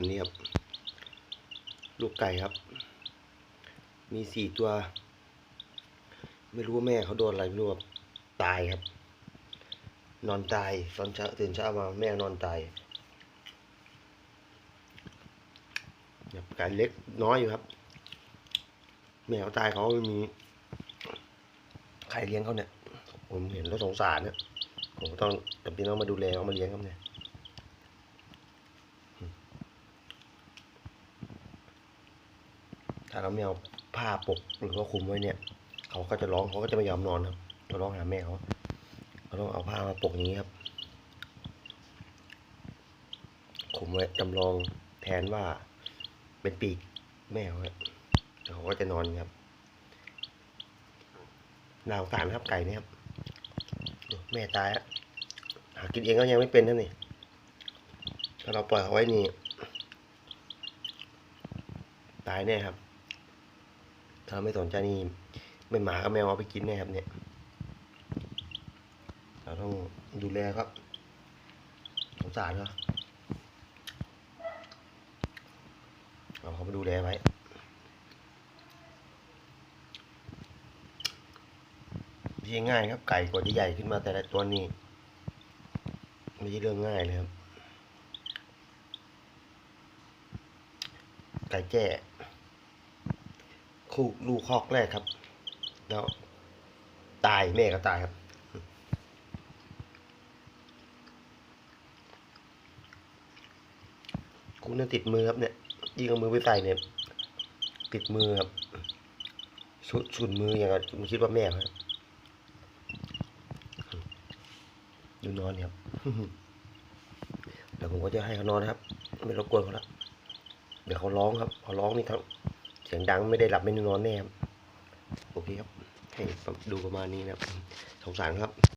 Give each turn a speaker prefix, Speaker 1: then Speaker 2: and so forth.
Speaker 1: อันนี้ครับลูกไก่ครับ มีสี่ตัว ไม่รู้ว่าแม่เขาโดนอะไรไม่รู้ว่าตายครับ นอนตายตอนเช้าตื่นเช้ามาแม่นอนตายแบบไก่เล็กน้อยอยู่ครับ แมวตายเขาไม่มีใครเลี้ยงเขาเนี่ย ผมเห็นแล้วสงสารเนี่ย ผมต้องจำเป็นต้องมาดูแลเขามาเลี้ยงครับเนี่ย ถ้าเราไม่เอาผ้าปกหรือว่าคลุมไว้เนี่ย เขาก็จะร้องเขาก็จะไม่ยอมนอนครับจะร้องหาแม่เขาเราต้องเอาผ้ามาปกอย่างนี้ครับคลุมไว้จำลองแทนว่าเป็นปีกแม่เขาครับเขาก็จะนอนครับน่าสงสารครับไก่เนี่ยครับแม่ตายอะหากินเองก็ยังไม่เป็นท่นนี่ถ้าเราปล่อยเขาไว้นี่ ตายแน่ครับ ถ้าไม่สนใจนี่ไม่หมาก็แมวเอาไปกินแน่ครับเนี่ย เราต้องดูแลครับสงสารเขาเอาเขามาดูแลไว้ที่ง่ายครับไก่กว่าจะใหญ่ขึ้นมาแต่ละตัวนี้ไม่ใช่เรื่องง่ายเลยครับไก่แจ้ คู่ลูกคอกแรกครับ แล้วตายแม่ก็ตายครับคุณน่าติดมือครับเนี่ยยิงเอามือไปใส่เนี่ย ติดมือครับชุดชุนมืออย่างกับคิดว่าแม่ครับดูนอนครับเดี๋ยวผมก็จะให้เขานอนนะครับ ไม่รบกวนเขาละเดี๋ยวเขาร้องครับเขาร้องนี่ครับเสียงดังไม่ได้หลับไม่ได้นอนแน่ครับโอเคครับให้ดูประมาณนี้นะครับสงสารครับ